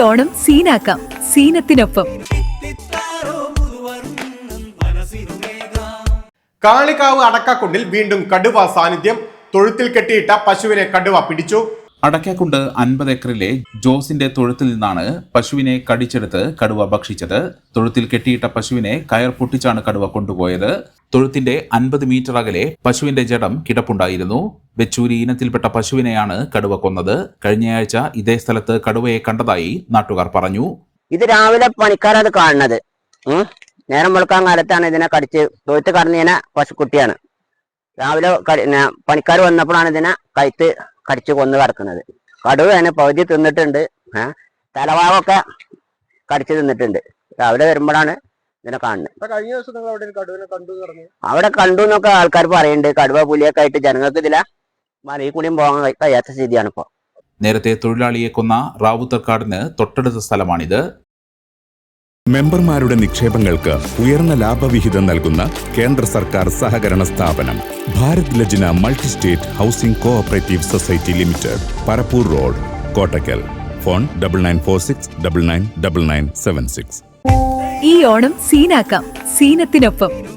ഓണം സീനാക്കാം. സീനത്തിനൊപ്പം. കാളികാവ് അടക്കാക്കുണ്ടിൽ വീണ്ടും കടുവ സാന്നിധ്യം. തൊഴുത്തിൽ കെട്ടിയിട്ട പശുവിനെ കടുവ പിടിച്ചു. അടക്കാക്കുണ്ട് അൻപത് ഏക്കറിലെ ജോസിന്റെ തൊഴുത്തിൽ നിന്നാണ് പശുവിനെ കടിച്ചെടുത്ത് കടുവ ഭക്ഷിച്ചത്. തൊഴുത്തിൽ കെട്ടിയിട്ട പശുവിനെ കയർ പൊട്ടിച്ചാണ് കടുവ കൊണ്ടുപോയത്. തൊഴുത്തിന്റെ അൻപത് മീറ്റർ അകലെ പശുവിന്റെ ജഡം കിടപ്പുണ്ടായിരുന്നു. വെച്ചൂരി ഇനത്തിൽപ്പെട്ട പശുവിനെയാണ് കടുവ കൊന്നത്. കഴിഞ്ഞയാഴ്ച ഇതേ സ്ഥലത്ത് കടുവയെ കണ്ടതായി നാട്ടുകാർ പറഞ്ഞു. ഇത് രാവിലെ പണിക്കാരത് കാണുന്നത്. നേരം വെളുക്കാൻ കാലത്താണ് ഇതിനെ കടിച്ച് തൊഴുത്ത് കടന്നതിനെ പശുക്കുട്ടിയാണ്. രാവിലെ പണിക്കാർ വന്നപ്പോഴാണ് ഇതിനെ കഴുത്ത് കടിച്ച് കൊന്നു കിടക്കുന്നത് കടുവയാണ് പകുതി തിന്നിട്ടുണ്ട്. തലവാവൊക്കെ കടിച്ച് തിന്നിട്ടുണ്ട്. രാവിലെ വരുമ്പോഴാണ് ഇതിനെ കാണുന്നത് കഴിഞ്ഞ ദിവസം നിങ്ങൾ അവിടെ കടുവിനെ കണ്ടു പറഞ്ഞു? അവിടെ കണ്ടു എന്നൊക്കെ ആൾക്കാർ പറയുന്നുണ്ട് കടുവ പുലിയൊക്കെ ആയിട്ട് ജനങ്ങൾക്ക് ഇതില മലയിൽ കൂടിയും പോകാൻ കഴി- കഴിയാത്ത സ്ഥിതിയാണ് ഇപ്പോൾ നേരത്തെ തൊഴിലാളിയെ കൊന്ന റാവുത്തർക്കാടിന് തൊട്ടടുത്ത സ്ഥലമാണിത്. മെമ്പർമാരുടെ നിക്ഷേപങ്ങൾക്ക് ഉയർന്ന ലാഭവിഹിതം നൽകുന്ന കേന്ദ്ര സർക്കാർ സഹകരണ സ്ഥാപനം Bharat Lajna multi state housing cooperative society limited Parappur road Kottakkal. Phone double nine four six double nine double nine seven six. ഈ ഓണം സീനാക്കാം. സീനത്തിനൊപ്പം.